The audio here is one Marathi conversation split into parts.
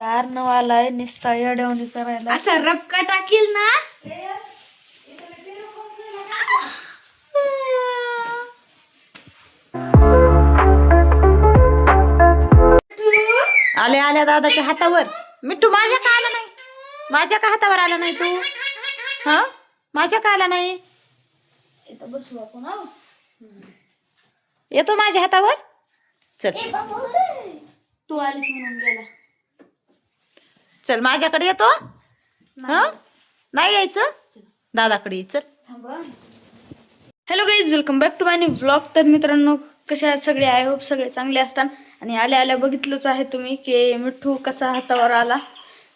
कार नवालाय निस्ता येडवणी करायला असा रपका टाकील ना? आल्या आल्या दादाच्या हातावर. मिठू माझ्या का आला नाही? माझ्या का हातावर आला नाही तू? हा? माझ्या का आला नाही? इथं बसू आपण. येतो माझ्या हातावर? चल. तू आलीस म्हणून गेला. चल माझ्याकडे येतो हा? नाही. यायचं? दादाकडे ये, चल. Hello guys welcome back to my new blog तर मित्रांनो कसे आहात सगळे? आय होप सगळे चांगले असतात आणि आल्या आल्या बघितलंच आहे तुम्ही की मिठ्ठू कसा हातावर आला.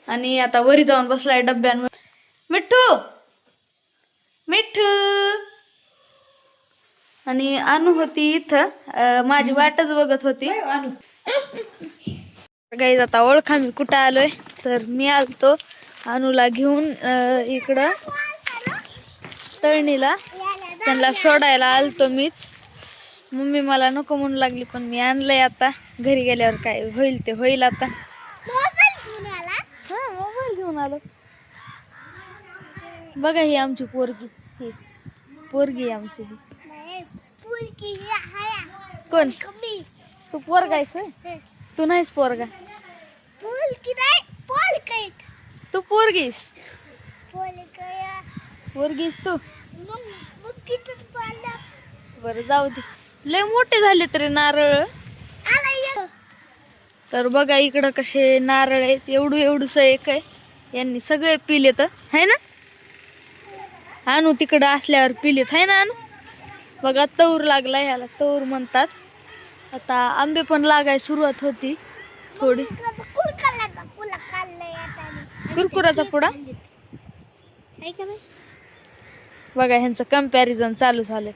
आणि आता वरी जाऊन बसलाय डब्यांवर. मिठ्ठू! मिठ्ठू! आणि अनु होती इथं. माझी वाटच बघत होती. गाईज आता ओळखा मी कुठं आलोय? तर मी आलतो अनुला घेऊन इकडं तळणीला. त्यांना सोडायला आलतो मीच. मम्मी मला नको म्हणू लागली पण मी आणलंय आता. घरी गेल्यावर काय होईल ते होईल आता. मोबाईल घेऊन आलो. बघा ही आमची पोरगी. ही पोरगी आहे आमची ही. कोण? तू पोरगा आहेस तू नाहीस पोरगा. तू पोरगीस. पोरगीस तू. बरं जाऊ दे. लय मोठे झाले तरी नारळ. तर बघा इकडं कसे नारळ आहेत. एवढू एवढूस एक आहे. यांनी सगळे पिलेत है? ना? आणू तिकडं असल्यावर पिलेत. है ना आणू? बघा तौर लागला ह्याला. तौर म्हणतात. आता आंबे पण लागाय सुरुवात होती. थोडी. कुरकुराचा पुडा? बघा ह्यांचं कंपॅरिझन चालू झालं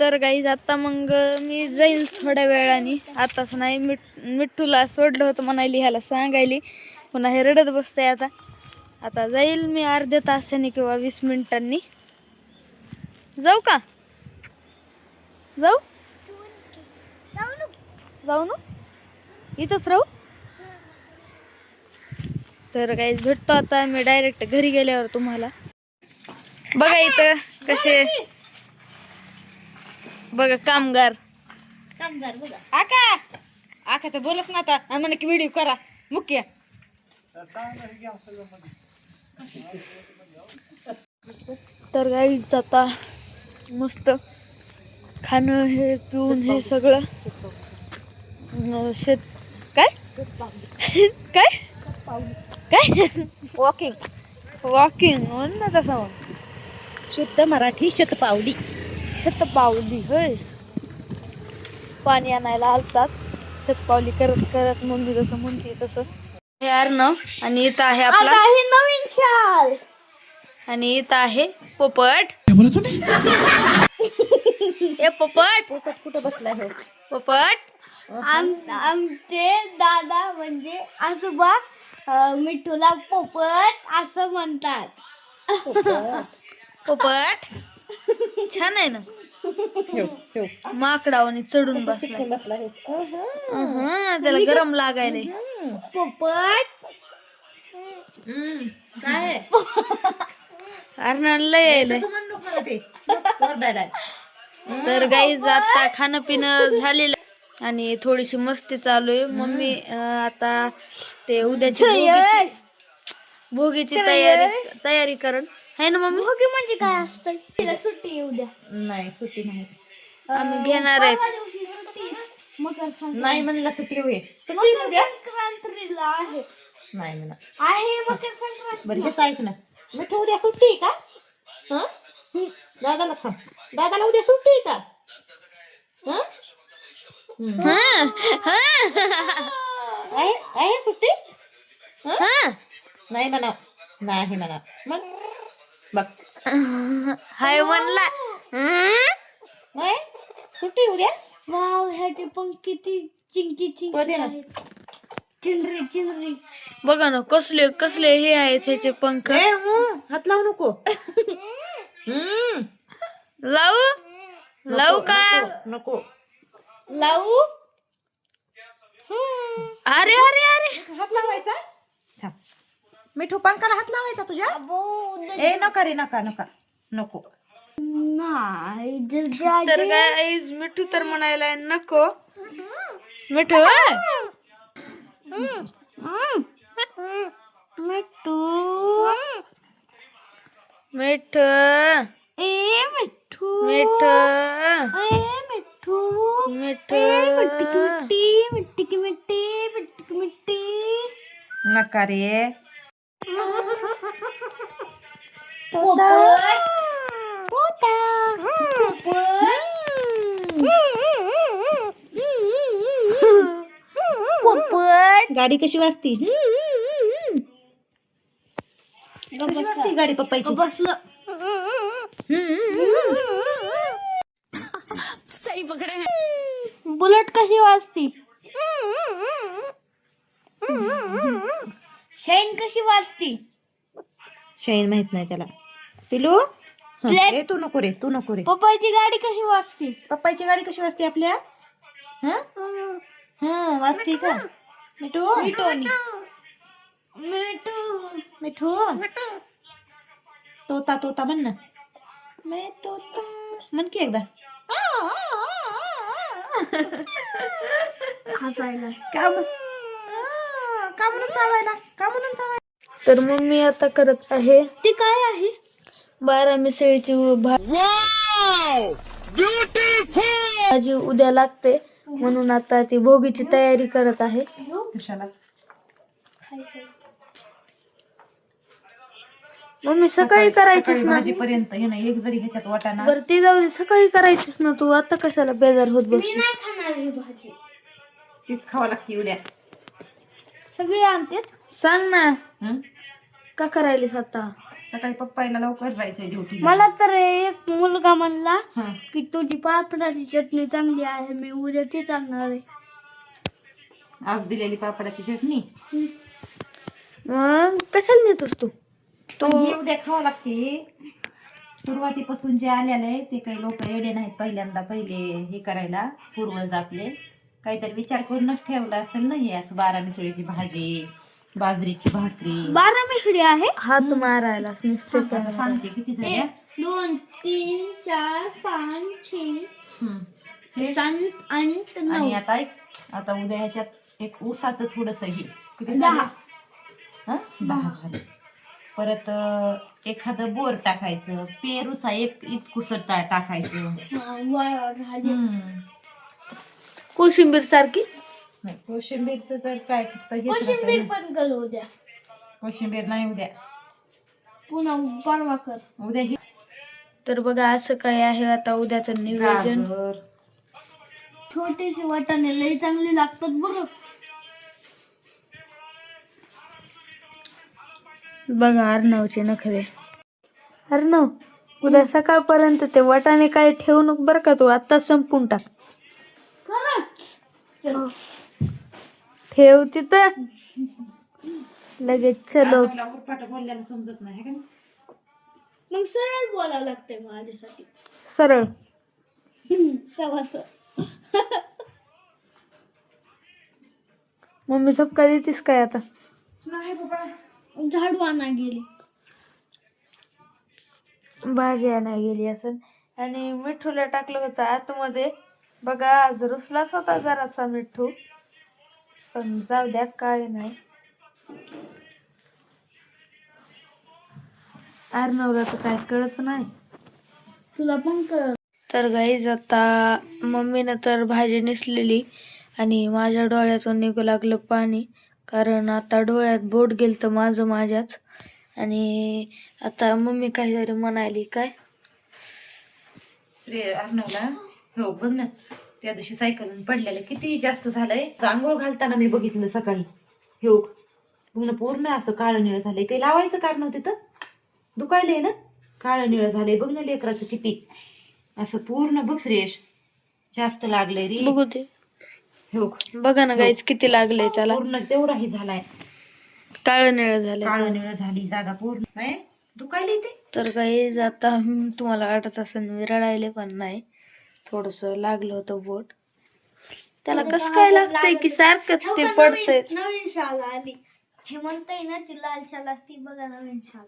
तर गाईज आता मग मी जाईल थोड्या वेळाने. आताच नाही मिठ मिठ्ठूला सोडलं होतं म्हणायली ह्याला सांगायली. पुन्हा हे रडत बसतंय आता. आता जाईल मी अर्ध्या तासाने किंवा वीस मिनिटांनी. जाऊ का? जाऊ? जाऊ ना? इथंच राहू? तर काही भेटतो आता मी डायरेक्ट घरी गेल्यावर तुम्हाला. बघा इथं कसे बघा कामगार. आका! आका तर बोलत ना आता म्हणे की व्हिडिओ करा. मुख्य. तर गाईच आता मस्त खाणं हे पिऊन हे सगळं. शेत काय? काय? काय? वॉकिंग वॉकिंग म्हण ना तसं म्हण. शुद्ध मराठी शतपावली. शतपावली होय. पाणी आणायला आलतात. शतपावली करत करत मम्मी जसं म्हणते तसं. हे अर्णव आणि इथं आहे आपला नवीन शाल. आणि इथं आहे पोपट. ए पोपट. पोपट कुठं बसलाय हो? पोपट. आम- आमचे दादा म्हणजे आजोबा अं, मिठूला पोपट असं म्हणतात. पोपट? छान आहे ना? माकडावानी चढून अहं, त्याला गरम लागायलंय. पोपट? काय यायलंय. मला ते? ओरडायला तर गाईज आता खाणं पिणं झालेलं. आणि थोडीशी मस्ती चालू आहे. मम्मी आता ते उद्याची भोगीची- भोगीची तयारी तयारी करण. है ना मम्मी? भोगी म्हणजे काय असतं? तिला सुट्टी येऊ द्या. नाही सुट्टी नाही. आम्ही घेणार आहेत. परवा दिवशी सुट्टी मकर संक्रांत. नाही म्हणला सुट्टी होईल मकर संक्रांतीला आहे. नाही म्हणा. आहे मकर संक्रांत. बरं हेच ऐक ना. मिठू उद्या सुट्टी आहे का? हं? दादाला थांब. दादाला उद्या सुट्टी आहे का? हं? हं. आहे आहे सुट्टी? हं? नाही म्हणा नाही म्हणा म्हण. बघ. हाय म्हणला. हं? नाही? सुट्टी उद्या? वाव ह्याचे पण किती चिंकी चिंकी ना. आहेत. बघा ना कसले कसले हे आहेत ह्याचे पंख. ए, हं, हात लावू नको. हम्म. लावू? लावू का? नको, नको. लावू? अरे अरे अरे. हात लावायचा? थांब. मिठू पंखाला हात लावायचा तुझ्या? ए नका रे नका नका. नको. नाही तर मिठू तर म्हणायला नको. मिठू मिठू. मिठू. ए मिठू. मिठू. ए मिठू मिठू नका रे. गाडी कशी वाजती? कशी वाजती गाडी पप्पाची? बसलं. बुलेट कशी वाजती? शाईन कशी वाजती? शाईन माहीत नाही त्याला. पिलू? हं. ए तू नको रे तू नको रे. पप्पाची गाडी कशी वाजती? पप्पाची गाडी कशी वाजते आपल्या? हं? हं, वाजते का? मिठू मिठोनी. मिठू मिठू तोता तोता म्हण ना. मैं तोता म्हण की एकदा. हसायला. का म्हण- आ, का म्हणून चावायला? का म्हणून चावायला? तर मग मी आता करत आहे. ते काय आहे? बारा मिसळीची भा- भाजी उद्या लागते. म्हणून आता ती भोगीची तयारी करत आहे. कशाला? मम्मी सकाळी करायचीस ना? भाजीपर्यंत हे ना एक जरी ह्याच्यात वाटाणा बरं ती जाऊ दे सकाळी करायचीस ना तू. आता कशाला बेजार होत बस मी नाही खाणार ही भाजी. तीच खावा लागते उद्या. सगळे आणतात? सांग ना. हं? का करायलीस आता? सकाळी पप्पाला लवकर जायचंय ड्युटी मला तर एक मुलगा म्हणला हं. की तुझी पापडाची चटणी चांगली आहे मी उद्या तीच आणणार आहे. आज दिलेली पापडाची चटणी? मग कशाला नेतोस तू? हे उद्या खावं लागते. सुरुवातीपासून जे आलेले आहे ते काही लोक येडे नाहीत पहिल्यांदा पहिले हे करायला पूर्वज आपले. काहीतरी विचार करूनच ठेवला असेल ना हे असं बारा मिसळीची भाजी बाजरीची भाकरी. बारा मिसळी आहे? हात नुसते आता सांगते किती झाल्या? एक दोन तीन चार पाच छे. हं. हे सात आठ नऊ. आणि आता एक आता उद्या ह्याच्यात एक ऊसाचं थोडस हे. किती दहा. झाले? हं? दहा. झाले. परत एखादं बोर टाकायचं पेरूचा एक इचकुसर टाकायचं. हा, हं. कोशिंबीर सारखी? नाही कोशिंबीरचं तर काय फक्त हेच कोशिंबीर ना. पण कर उद्या. कोशिंबीर नाही उद्या. पुन्हा परवा कर. उद्या हे तर बघा असं काय आहे आता उद्याचं नियोजन. गाजर. छोटीशी वाटाणे लई चांगली लागतात बरं. बघा अर्णवचे नखरे. अर्णव उद्या सकाळपर्यंत ते वाटाणे काय ठेवू नको बरं का तू आता संपून टाक. ठेव तिथं. लगेच चलो. आपला उरफाट बोलल्याला समजत नाही है का नाही? मग सरळ बोलावं लागतंय माझ्यासाठी. सरळ. सवास मम्मी झपका देतीस काय आता? नाही बाबा. झाडू आणा गेली. भाजी आणाय गेली असेल. आणि मिठूला टाकलं होतं आतमध्ये. बघा आज रुसलाच होता जरासा मिठू. पण जाऊ द्या काय नाही. अर्णवला तर काय कळच नाही. तुला पण कळ. तर गाईज आता मम्मीनं तर भाजी नेसलेली आणि माझ्या डोळ्यातून निघू लागलं पाणी. कारण आता डोळ्यात बोट गेलं तर माझं माझ्याच. आणि आता मम्मी काहीतरी म्हणाली काय? रे अर्णवला हो बघ ना त्या दिवशी सायकलून पडलेलं किती जास्त झालंय. आंघोळ घालताना मी बघितलं सकाळी. हो बघ ना पूर्ण असं काळं निळं झालंय. काही लावायचं कारण होते तर दुखायलंय ना? काळं निळं झालंय. बघ ना लेकराचं किती. असं पूर्ण बघ श्रेयश. जास्त लागलंय रे. बघू दे. हो बघा ना गाईज किती लागलंय त्याला. पूर्ण तेवढाही झालाय. काळं निळं काळं निळं झाली जागा पूर्ण. काय दुखायलंय ते तर गाईज आता तुम्हाला वाटत असेल मी रडायले पण नाही. थोडस लागलं होतं बोट. त्याला कसं काय लागतंय की सारखंच हो ते पडतंय नवीन नवीन शाल आली. हे म्हणताय ना ती लाल शाल असती बघा नवीन शाल.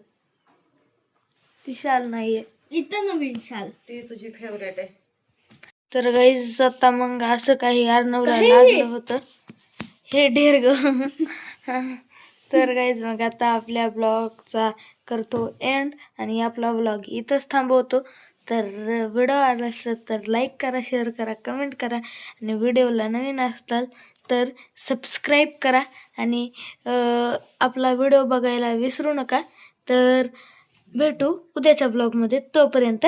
ती शाल नाहीये. इथं नवीन शाल. ती तुझी फेवरेट आहे. तर गाईज आता मग असं काही अर्णवला? लागलं होतं. हे ढेर ग. तर गाईज मग आता आपल्या ब्लॉगचा करतो एंड आणि आपला ब्लॉग इथंच थांबवतो. तर व्हिडिओ आला असेल तर लाईक करा शेअर करा कमेंट करा आणि व्हिडिओला नवीन असताल तर सबस्क्राईब करा आणि आपला व्हिडिओ बघायला विसरू नका. तर भेटू उद्याच्या ब्लॉगमध्ये तोपर्यंत.